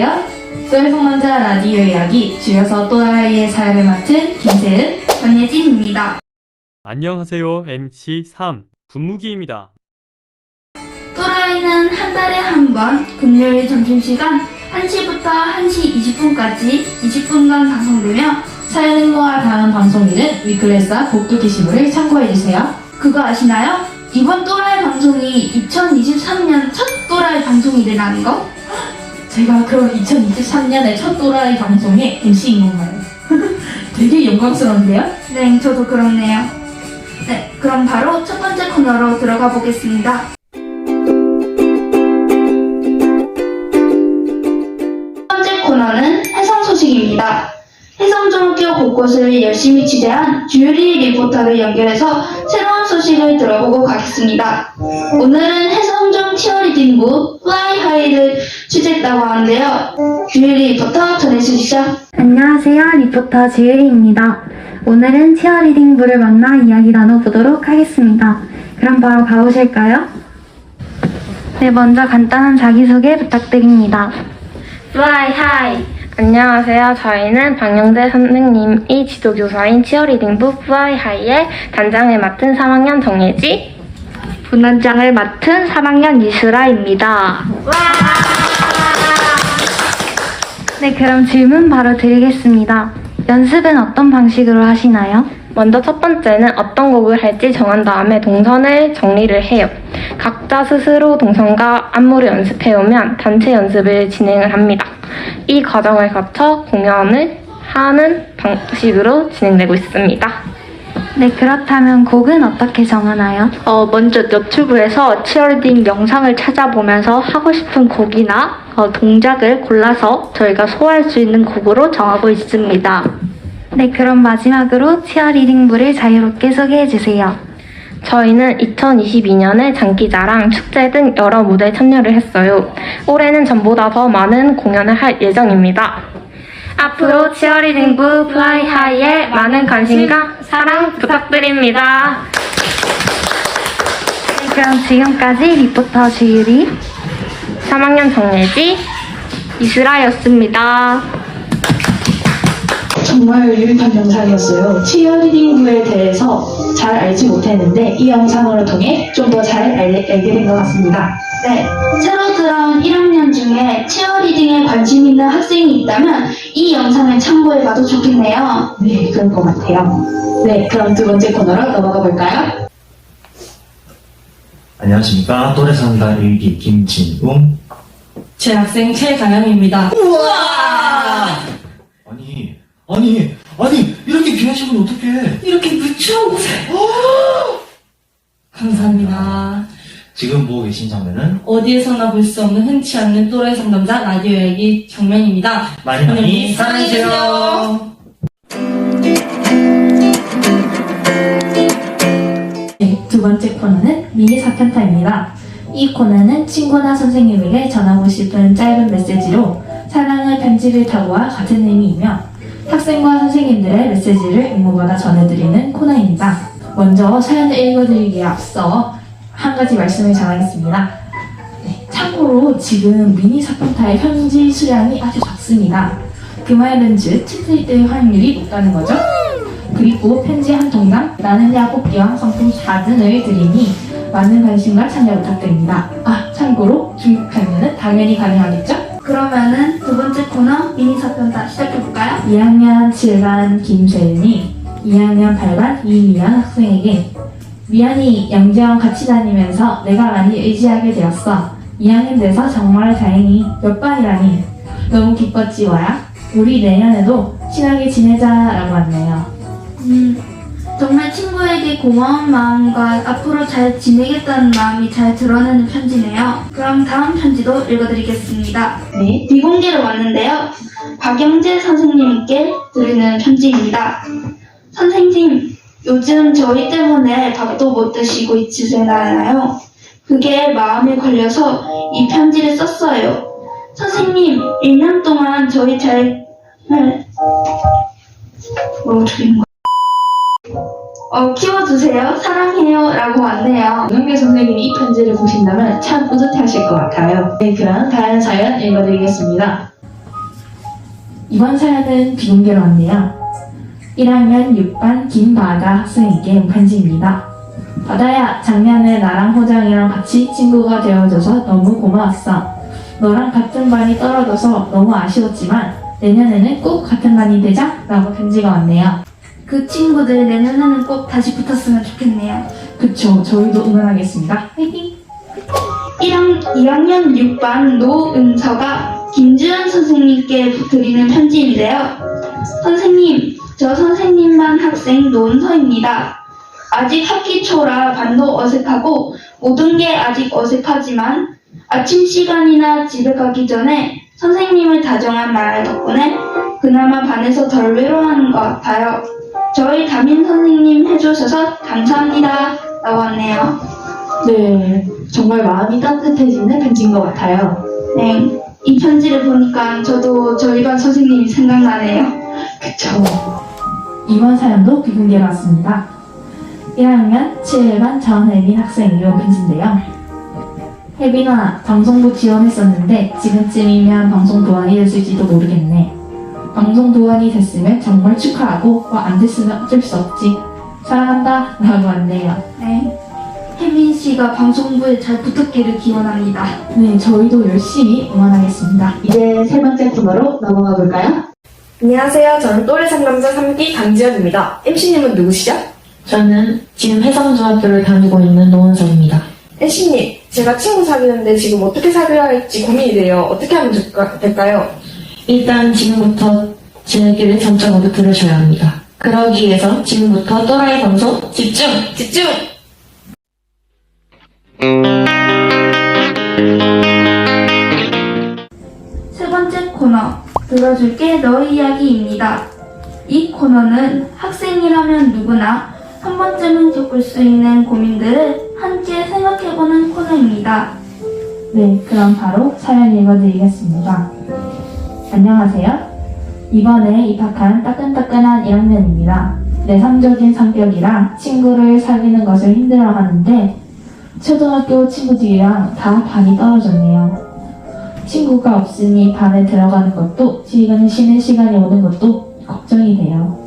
안녕하세요. 또일풍남자 라디오 이야기 줄여서 또라이의 사연을 맡은 김세은, 전예진입니다. 안녕하세요. MC 3 분무기입니다. 또라이는 한 달에 한 번 금요일 점심시간 1시부터 1시 20분까지 20분간 방송되며 사연과 다음 방송일은 위클래스와 복도 게시물을 참고해주세요. 그거 아시나요? 이번 또라이 방송이 2023년 첫 또라이 방송이 되라는 거? 제가 그럼 2023년의 첫 또라이 방송의 MC인 건가요? 되게 영광스러운데요? 네, 저도 그렇네요. 네, 그럼 바로 첫 번째 코너로 들어가 보겠습니다. 첫 번째 코너는 해성 소식입니다. 해성중학교 곳곳을 열심히 취재한 주유리 리포터를 연결해서 새로운 소식을 들어보고 가겠습니다. 오늘은 해성중 치어리딩부 플라이 하이를 취재했다고 하는데요. 주유리 리포터 전해주시죠. 안녕하세요. 리포터 지유리입니다. 오늘은 치어리딩부를 만나 이야기 나눠보도록 하겠습니다. 그럼 바로 가보실까요? 네, 먼저 간단한 자기소개 부탁드립니다. 플라이 하이! 안녕하세요. 저희는 방영재 선생님이 지도교사인 치어리딩부 플라이 하이의 단장을 맡은 3학년 정예지. 분단장을 맡은 3학년 이수라입니다. 네, 그럼 질문 바로 드리겠습니다. 연습은 어떤 방식으로 하시나요? 먼저 첫 번째는 어떤 곡을 할지 정한 다음에 동선을 정리를 해요. 각자 스스로 동선과 안무를 연습해오면 단체 연습을 진행을 합니다. 이 과정을 거쳐 공연을 하는 방식으로 진행되고 있습니다. 네, 그렇다면 곡은 어떻게 정하나요? 어, 먼저 유튜브에서 치어리딩 영상을 찾아보면서 하고 싶은 곡이나 어, 동작을 골라서 저희가 소화할 수 있는 곡으로 정하고 있습니다. 네, 그럼 마지막으로 치어리딩부를 자유롭게 소개해 주세요. 저희는 2022년에 장기자랑, 축제 등 여러 무대에 참여를 했어요. 올해는 전보다 더 많은 공연을 할 예정입니다. 앞으로 치어리딩부 플라이 하이에 많은 관심과 사랑 부탁드립니다. 네, 그럼 지금까지 리포터 주유리, 3학년 정예지, 이슬아였습니다. 정말 유익한 영상이었어요. 치어리딩부에 대해서 잘 알지 못했는데 이 영상을 통해 좀 더 잘 알게 된 것 같습니다. 네, 새로 들어온 1학년 중에 치어리딩에 관심 있는 학생이 있다면 이 영상을 참고해봐도 좋겠네요. 네, 그런 것 같아요. 네, 그럼 두 번째 코너로 넘어가 볼까요? 안녕하십니까. 또래상가 일기 김진웅. 재학생 최강현입니다. 아니, 아니, 아니, 이렇게 시간 어떡해. 이렇게 무추한 곳에. 감사합니다. 지금 보고 계신 장면은 어디에서나 볼 수 없는 흔치 않는 또래 상담자 라디오 얘기 장면입니다. 많이 많이 사랑해주세요. 네, 두 번째 코너는 미니 사편 타입니다. 이 코너는 친구나 선생님에게 전하고 싶은 짧은 메시지로 사랑을 편지를 타고와 같은 의미이며 학생과 선생님들의 메시지를 응모받아 전해드리는 코너입니다. 먼저 사연을 읽어드리기에 앞서 한 가지 말씀을 전하겠습니다. 네, 참고로 지금 미니 사편타의 편지 수량이 아주 적습니다. 그 말은즉 치트일 확률이 높다는 거죠. 그리고 편지 한 통당 나는 야곱기왕 상품 4등을 드리니 많은 관심과 참여 부탁드립니다. 아, 참고로 중국 강연은 당연히 가능하겠죠? 그러면은 두 번째 코너 미니 사편다 시작해볼까요? 2학년 7반 김세은이 2학년 8반 이미연 학생에게 미연이 영재랑 같이 다니면서 내가 많이 의지하게 되었어. 2학년 돼서 정말 다행히 몇 반이라니 너무 기뻤지 와야 우리 내년에도 친하게 지내자라고 왔네요. 음, 정말 친구에게 고마운 마음과 앞으로 잘 지내겠다는 마음이 잘 드러나는 편지네요. 그럼 다음 편지도 읽어드리겠습니다. 네, 비공개로 왔는데요. 박영재 선생님께 드리는 편지입니다. 선생님, 요즘 저희 때문에 밥도 못 드시고 있으시나요? 그게 마음에 걸려서 이 편지를 썼어요. 선생님, 1년 동안 저희 잘, 뭐, 드린 거 어, 키워주세요. 사랑해요. 라고 왔네요. 영계 선생님이 이 편지를 보신다면 참 뿌듯하실 것 같아요. 네, 그럼 다른 사연 읽어드리겠습니다. 이번 사연은 비공개로 왔네요. 1학년 6반 김바다 학생에게 온 편지입니다. 바다야, 작년에 나랑 호정이랑 같이 친구가 되어줘서 너무 고마웠어. 너랑 같은 반이 떨어져서 너무 아쉬웠지만 내년에는 꼭 같은 반이 되자 라고 편지가 왔네요. 그 친구들 내년에는 꼭 다시 붙었으면 좋겠네요. 그쵸, 저희도 응원하겠습니다. 화이팅! 1학, 2학년 6반 노은서가 김주현 선생님께 드리는 편지인데요. 선생님, 저 선생님반 학생 노은서입니다. 아직 학기 초라 반도 어색하고 모든 게 아직 어색하지만 아침 시간이나 집에 가기 전에 선생님을 다정한 말 덕분에 그나마 반에서 덜 외로워하는 것 같아요. 저희 담임 선생님 해주셔서 감사합니다. 라고 왔네요. 네, 정말 마음이 따뜻해지는 편지인 것 같아요. 네, 이 편지를 보니까 저도 저희 반 선생님이 생각나네요. 그쵸. 이번 사연도 비공개로 왔습니다. 1학년 7반 전혜빈 학생이 온 편지인데요. 혜빈아, 방송부 지원했었는데 지금쯤이면 방송 도안이 됐을지도 모르겠네. 방송 도안이 됐으면 정말 축하하고 뭐안 됐으면 어쩔 수 없지. 사랑한다 라고 왔네요. 네. 혜민 씨가 방송부에 잘 붙었기를 기원합니다. 네, 저희도 열심히 응원하겠습니다. 이제 세 번째 코너로 넘어가 볼까요? 안녕하세요. 저는 또래 상담자 3기 강지연입니다. MC님은 누구시죠? 저는 지금 해성중학교를 다니고 있는 노은서입니다. MC님, 제가 친구 사귀는데 지금 어떻게 사귀어야 할지 고민이 돼요. 어떻게 하면 될까- 될까요? 일단 지금부터 제 얘기를 전적으로 들으셔야 합니다. 그러기 위해서 지금부터 또라이 방송 집중! 집중! 들어줄게 너의 이야기입니다. 이 코너는 학생이라면 누구나 한 번쯤은 겪을 수 있는 고민들을 함께 생각해보는 코너입니다. 네, 그럼 바로 사연 읽어드리겠습니다. 안녕하세요. 이번에 입학한 따끈따끈한 1학년입니다. 내성적인 성격이라 친구를 사귀는 것을 힘들어하는데 초등학교 친구 들이랑 다 반이 떨어졌네요. 친구가 없으니 반에 들어가는 것도 지금 쉬는 시간이 오는 것도 걱정이 돼요.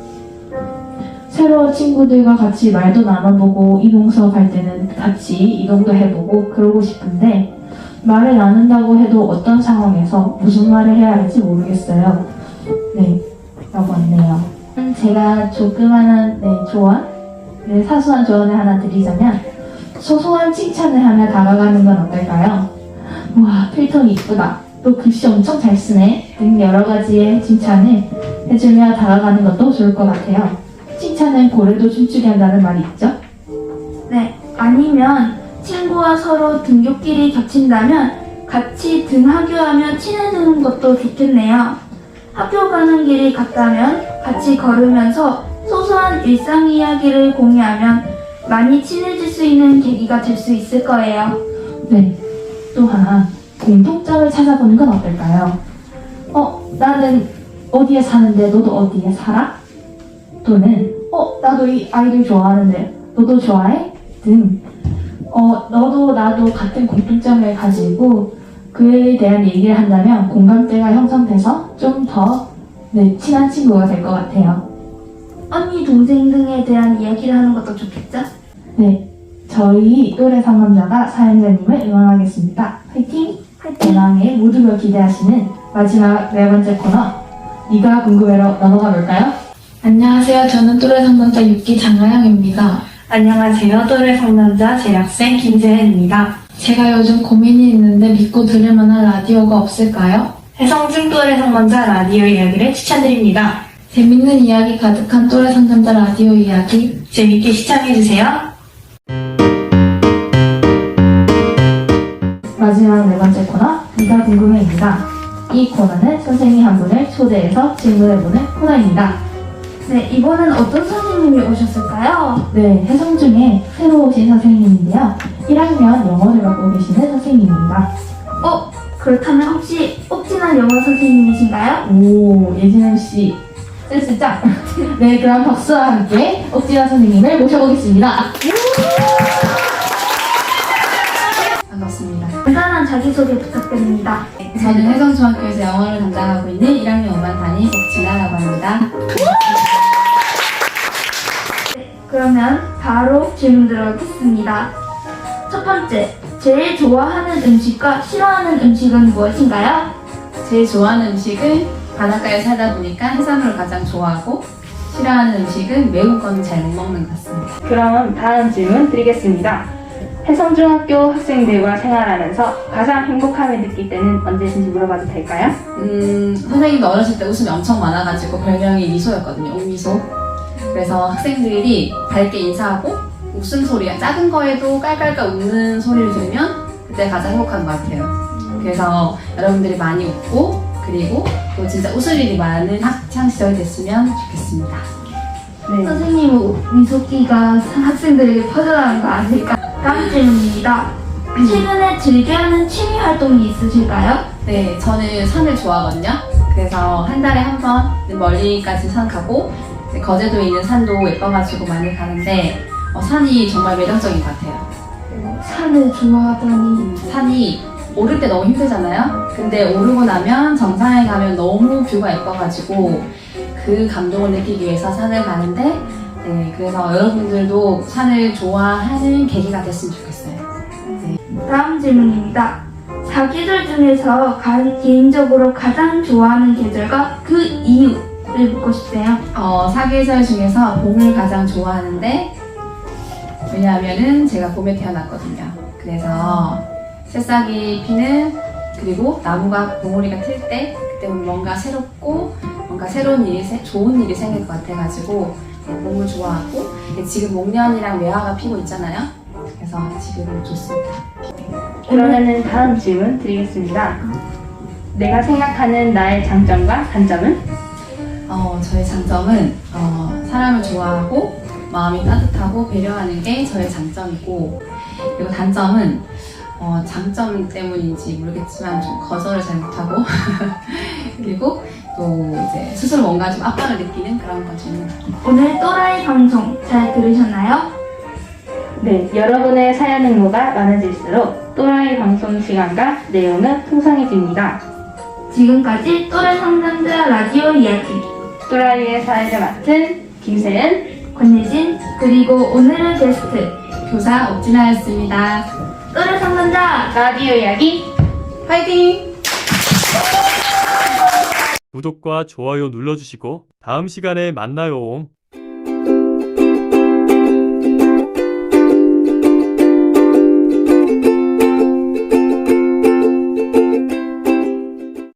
새로운 친구들과 같이 말도 나눠보고 이동 수업할 때는 같이 이동도 해보고 그러고 싶은데 말을 나눈다고 해도 어떤 상황에서 무슨 말을 해야 할지 모르겠어요. 네, 라고 왔네요. 음, 제가 조그마한 네, 조언, 네, 사소한 조언을 하나 드리자면 소소한 칭찬을 하며 다가가는 건 어떨까요? 와, 필통이 이쁘다. 또 글씨 엄청 잘 쓰네. 등 여러 가지의 칭찬을 해주며 다가가는 것도 좋을 것 같아요. 칭찬은 고래도 춤추게 한다는 말이 있죠? 네, 아니면 친구와 서로 등교길이 겹친다면 같이 등하교하며 친해지는 것도 좋겠네요. 학교 가는 길이 같다면 같이 걸으면서 소소한 일상 이야기를 공유하면 많이 친해질 수 있는 계기가 될 수 있을 거예요. 네. 또 하나, 공통점을 찾아보는 건 어떨까요? 어, 나는 어디에 사는데 너도 어디에 살아? 또는, 어, 나도 이 아이를 좋아하는데 너도 좋아해? 등, 어, 너도 나도 같은 공통점을 가지고 그에 대한 얘기를 한다면 공감대가 형성돼서 좀 더 네, 친한 친구가 될 것 같아요. 언니, 동생 등에 대한 이야기를 하는 것도 좋겠죠? 네. 저희 또래 상담자가 사연자님을 응원하겠습니다. 화이팅! 대망의 모두가 기대하시는 마지막 네 번째 코너 네가 궁금해로 넘어가 볼까요? 안녕하세요. 저는 또래 상담자 6기 장하영입니다. 안녕하세요. 또래 상담자 재학생 김재현입니다. 제가 요즘 고민이 있는데 믿고 들을 만한 라디오가 없을까요? 해성중 또래 상담자 라디오 이야기를 추천드립니다. 재밌는 이야기 가득한 또래 상담자 라디오 이야기 재밌게 시청해주세요. 마지막 네 번째 코너 네가 궁금해입니다. 이 코너는 선생님 한 분을 초대해서 질문해보는 코너입니다. 네, 이번엔 어떤 선생님이 오셨을까요? 네, 해성 중에 새로 오신 선생님인데요. 1학년 영어를 맡고 계시는 선생님입니다. 어, 그렇다면 혹시 옥진한 영어 선생님이신가요? 오, 예진 MC 센스 짱! 네, 그럼 박수와 함께 옥지아 선생님을 모셔보겠습니다. 자기소개 부탁드립니다. 저는 혜성중학교에서 영어를 담당하고 있는 1학년 5반 담임 복진아라고 합니다. 그러면 바로 질문 들어가겠습니다. 첫 번째, 제일 좋아하는 음식과 싫어하는 음식은 무엇인가요? 제일 좋아하는 음식은 바닷가에 살다 보니까 해산물을 가장 좋아하고 싫어하는 음식은 매운 건 잘 못 먹는 것 같습니다. 그럼 다음 질문 드리겠습니다. 해성중학교 학생들과 생활하면서 가장 행복함을 느낄 때는 언제신지 물어봐도 될까요? 음, 선생님도 어렸을 때 웃음이 엄청 많아가지고 별명이 미소였거든요. 옥미소. 그래서 학생들이 밝게 인사하고 웃음소리가 작은 거에도 깔깔깔 웃는 소리를 들으면 그때 가장 행복한 것 같아요. 그래서 여러분들이 많이 웃고 그리고 또 진짜 웃을 일이 많은 학창 시절이 됐으면 좋겠습니다. 네. 선생님 미소기가 학생들에게 퍼져나가는 거 아닐까? 다음 질문입니다. 최근에 즐겨하는 취미 활동이 있으실까요? 네, 저는 산을 좋아하거든요. 그래서 한 달에 한 번 멀리까지 산 가고 이제 거제도에 있는 산도 예뻐가지고 많이 가는데 어, 산이 정말 매력적인 것 같아요. 산을 좋아하다니. 음, 산이 오를 때 너무 힘들잖아요. 근데 오르고 나면 정상에 가면 너무 뷰가 예뻐가지고 그 감동을 느끼기 위해서 산을 가는데 네, 그래서 여러분들도 산을 좋아하는 계기가 됐으면 좋겠어요. 다음 질문입니다. 사계절 중에서 가, 개인적으로 가장 좋아하는 계절과 그 이유를 묻고 싶어요. 어, 사계절 중에서 봄을 가장 좋아하는데 왜냐하면은 제가 봄에 태어났거든요. 그래서 새싹이 피는 그리고 나무가 봉우리가 틀 때 그때 뭔가 새롭고 뭔가 새로운 일이 생- 좋은 일이 생길 것 같아가지고 네, 봄을 좋아하고 네, 지금 목련이랑 매화가 피고 있잖아요. 그래서 지금 좋습니다. 그러면은 다음 질문 드리겠습니다. 내가 생각하는 나의 장점과 단점은? 어, 저의 장점은 어, 사람을 좋아하고 마음이 따뜻하고 배려하는 게 저의 장점이고 그리고 단점은 어, 장점 때문인지 모르겠지만 좀 거절을 잘 못하고 그리고 또 이제 스스로 뭔가 좀 압박을 느끼는 그런 것 같아요. 오늘 또라이 방송 잘 들으셨나요? 네, 여러분의 사연 응모가 많아질수록 또라이 방송 시간과 내용은 풍성해집니다. 지금까지 또래 상담자 라디오 이야기 또라이의 사회를 맡은 김세은, 권예진 그리고 오늘의 게스트 교사 옥진아였습니다. 또래 상담자 라디오 이야기 화이팅! 구독과 좋아요 눌러주시고 다음 시간에 만나요.